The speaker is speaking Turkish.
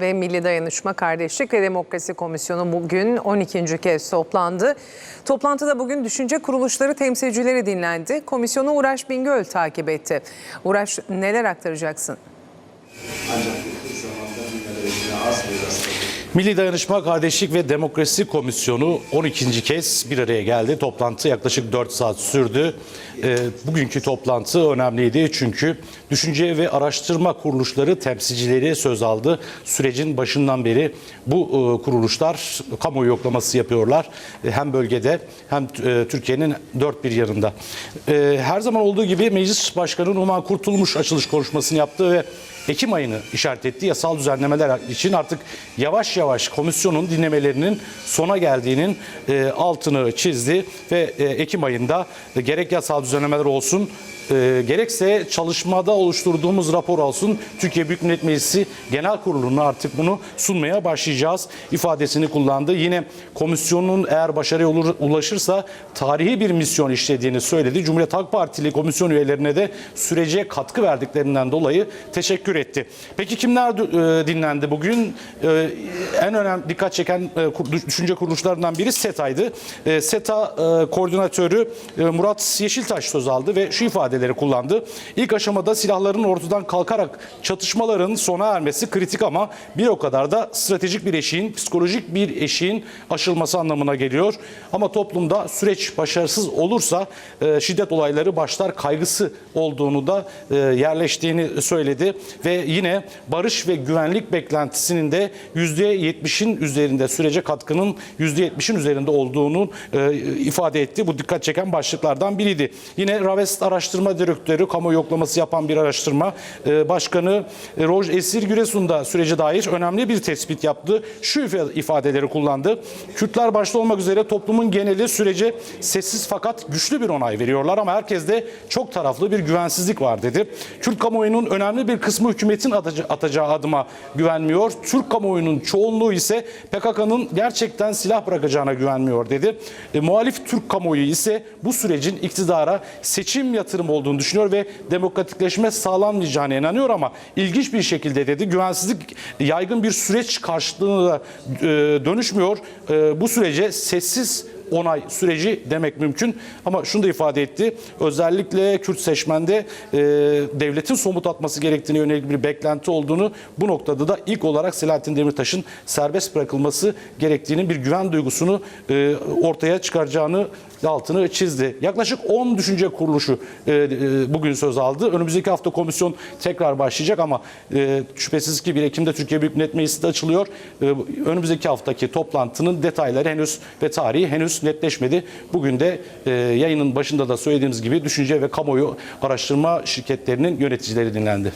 ve Milli Dayanışma Kardeşlik ve Demokrasi Komisyonu bugün 12. kez toplandı. Toplantıda bugün düşünce kuruluşları temsilcileri dinlendi. Komisyonu Uğraş Bingöl takip etti. Uğraş neler aktaracaksın? Ancak bu zamanda Milli Dayanışma Kardeşlik ve Demokrasi Komisyonu 12. kez bir araya geldi. Toplantı yaklaşık 4 saat sürdü. Ee, bugünkü toplantı önemliydi çünkü düşünce ve araştırma kuruluşları temsilcileri söz aldı. Sürecin başından beri bu e, kuruluşlar kamuoyu yoklaması yapıyorlar. E, hem bölgede hem e, Türkiye'nin dört bir yanında. Her zaman olduğu gibi Meclis Başkanı Numan Kurtulmuş açılış konuşmasını yaptı ve Ekim ayını işaret etti. Yasal düzenlemeler için artık yavaş yavaş komisyonun dinlemelerinin sona geldiğinin e, altını çizdi ve e, Ekim ayında gerek yasal düzenlemeler olsun e, gerekse çalışmada oluşturduğumuz rapor olsun Türkiye Büyük Millet Meclisi Genel Kurulu'na artık bunu sunmaya başlayacağız ifadesini kullandı. Yine komisyonun eğer başarıya ulaşırsa tarihi bir misyon işlediğini söyledi. Cumhuriyet Halk Partili komisyon üyelerine de sürece katkı verdiklerinden dolayı teşekkür etti. Peki kimler dinlendi bugün? E, en önemli dikkat çeken e, düşünce kuruluşlarından biri SETA'ydı. E, SETA e, koordinatörü e, Murat Yeşiltaş söz aldı ve şu ifadeleri kullandı. İlk aşamada silahların ortadan kalkarak çatışmaların sona ermesi kritik ama bir o kadar da stratejik bir eşiğin, psikolojik bir eşiğin aşılması anlamına geliyor. Ama toplumda süreç başarısız olursa e, şiddet olayları başlar kaygısı olduğunu da e, yerleştiğini söyledi ve yine barış ve güvenlik beklentisinin de %70'in üzerinde sürece katkının %70'in üzerinde olduğunu e, ifade etti. Bu dikkat çeken başlıklardan biriydi. Yine Ravest Araştırma Direktörü kamu yoklaması yapan bir araştırma e, başkanı Roj Esir Güresun da sürece dair önemli bir tespit yaptı. Şu ifa- ifadeleri kullandı. Kürtler başta olmak üzere toplumun geneli sürece sessiz fakat güçlü bir onay veriyorlar ama herkeste çok taraflı bir güvensizlik var dedi. Kürt kamuoyunun önemli bir kısmı hükümetin ataca- atacağı adıma güvenmiyor. Türk kamuoyunun çoğunluğu ise PKK'nın gerçekten silah bırakacağına güvenmiyor dedi. E, muhalif Türk kamuoyu ise bu sürecin iktidara seçim yatırım olduğunu düşünüyor ve demokratikleşme sağlanmayacağına inanıyor ama ilginç bir şekilde dedi güvensizlik yaygın bir süreç karşılığına e, dönüşmüyor. E, bu sürece sessiz onay süreci demek mümkün. Ama şunu da ifade etti. Özellikle Kürt seçmende e, devletin somut atması gerektiğine yönelik bir beklenti olduğunu bu noktada da ilk olarak Selahattin Demirtaş'ın serbest bırakılması gerektiğinin bir güven duygusunu e, ortaya çıkaracağını altını çizdi. Yaklaşık 10 düşünce kuruluşu e, e, bugün söz aldı. Önümüzdeki hafta komisyon tekrar başlayacak ama e, şüphesiz ki 1 Ekim'de Türkiye Büyük Millet Meclisi de açılıyor. E, önümüzdeki haftaki toplantının detayları henüz ve tarihi henüz netleşmedi. Bugün de e, yayının başında da söylediğimiz gibi düşünce ve kamuoyu araştırma şirketlerinin yöneticileri dinlendi.